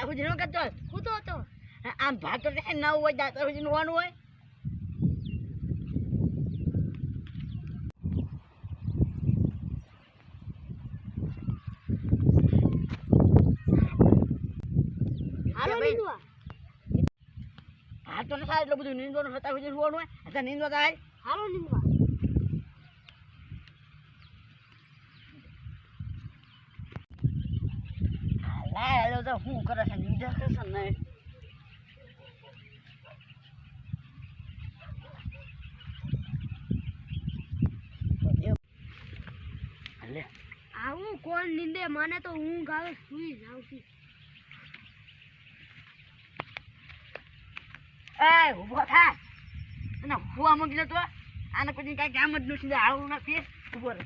સુધી નો કરતો હું તો હતો. આમ ભાતો નવ હોય સુધી હોવાનું હોય? હા તો ન થાય એટલું બધું નીંદવાનું હતા નીંદવા થાય હાલો નીંદવા. લાય તો હું કરે છે નીંદા કરશે ને? લે. આવું કોણ નીંદે? મને તો ઊંઘ આવે સુઈ જાઉં છું. એ ઊભો થા. અને હુવા મૂકી લે તો આને કોઈ કાંઈ કામ જ નથી આવું નથી. ઊભો રહે.